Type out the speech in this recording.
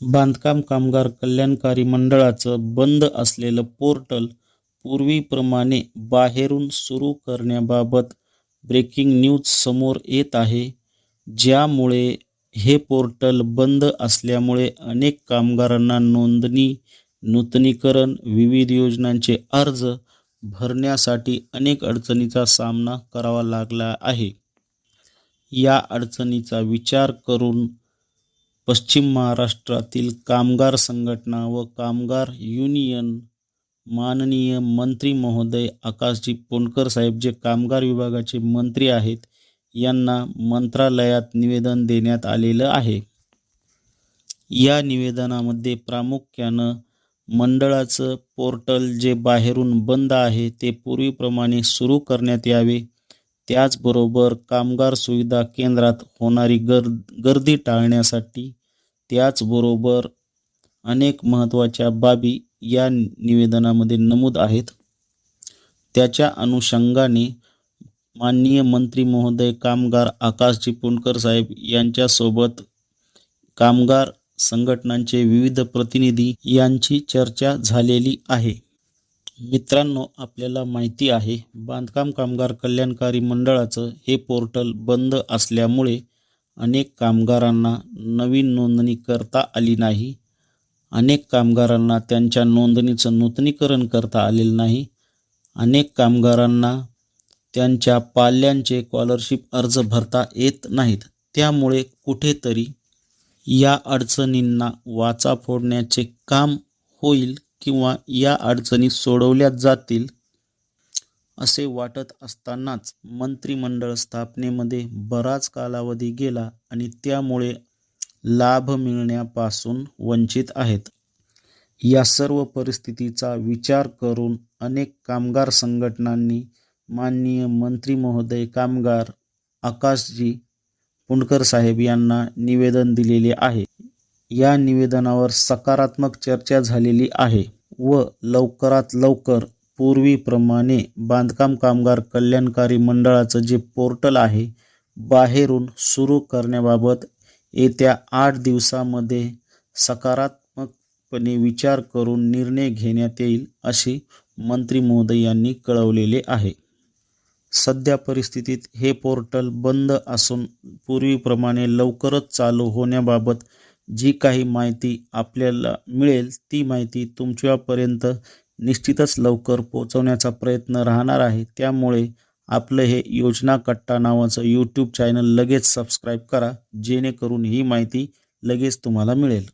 बांधकाम कामगार कल्याणकारी मंडळाचं बंद असलेलं पोर्टल पूर्वीप्रमाणे बाहेरून सुरू करण्याबाबत ब्रेकिंग न्यूज समोर येत आहे ज्यामुळे हे पोर्टल बंद असल्यामुळे अनेक कामगारांना नोंदणी नूतनीकरण विविध योजनांचे अर्ज भरण्यासाठी अनेक अडचणीचा सामना करावा लागला आहे. या अडचणीचा विचार करून पश्चिम महाराष्ट्रातील कामगार संघटना व कामगार युनियन माननीय मंत्री महोदय आकाशजी पोनकर साहेब जे कामगार विभागाचे मंत्री आहेत यांना मंत्रालयात निवेदन देण्यात आलेलं आहे. या निवेदनामध्ये प्रामुख्यानं मंडळाचं पोर्टल जे बाहेरून बंद आहे ते पूर्वीप्रमाणे सुरू करण्यात यावे. त्याचबरोबर कामगार सुविधा केंद्रात होणारी गर गर्दी टाळण्यासाठी त्याचबरोबर अनेक महत्त्वाच्या बाबी या निवेदनामध्ये नमूद आहेत. त्याच्या अनुषंगाने माननीय मंत्री महोदय कामगार आकाशजी पुणकर साहेब यांच्यासोबत कामगार संघटनांचे विविध प्रतिनिधी यांची चर्चा झालेली आहे. मित्रांनो आपल्याला माहिती आहे बांधकाम कामगार कल्याणकारी मंडळाचं हे पोर्टल बंद असल्यामुळे अनेक कामगारांना नवीन नोंदणी करता आली नाही. अनेक कामगारांना त्यांच्या नोंदणीचं नूतनीकरण करता आलेलं नाही. अनेक कामगारांना त्यांच्या पाल्यांचे स्कॉलरशिप अर्ज भरता येत नाहीत. त्यामुळे कुठेतरी या अडचणींना वाचा फोडण्याचे काम होईल किंवा या अडचणी सोडवल्या जातील असे वाटत असतानाच मंत्रिमंडळ स्थापनेमध्ये बराच कालावधी गेला आणि त्यामुळे लाभ मिळण्यापासून वंचित आहेत. या सर्व परिस्थितीचा विचार करून अनेक कामगार संघटनांनी माननीय मंत्री महोदय कामगार आकाशजी पुंडकर साहेब यांना निवेदन दिलेले आहे. या निवेदनावर सकारात्मक चर्चा झालेली आहे व लवकरात लवकर पूर्वीप्रमाणे बांधकाम कामगार कल्याणकारी मंडळाचं जे पोर्टल आहे बाहेरून सुरू करण्याबाबत येत्या आठ दिवसामध्ये सकारात्मकपणे विचार करून निर्णय घेण्यात येईल असे मंत्री महोदय यांनी कळवलेले आहे. सध्या परिस्थितीत हे पोर्टल बंद असून पूर्वीप्रमाणे लवकरच चालू होण्याबाबत जी काही माहिती आपल्याला मिळेल ती माहिती तुमच्यापर्यंत निश्चितच लवकर पोहोचवण्याचा प्रयत्न राहणार आहे. त्यामुळे आपलं हे योजना कट्टा नावाचं यूट्यूब चॅनल लगेच सबस्क्राईब करा जेणेकरून ही माहिती लगेच तुम्हाला मिळेल.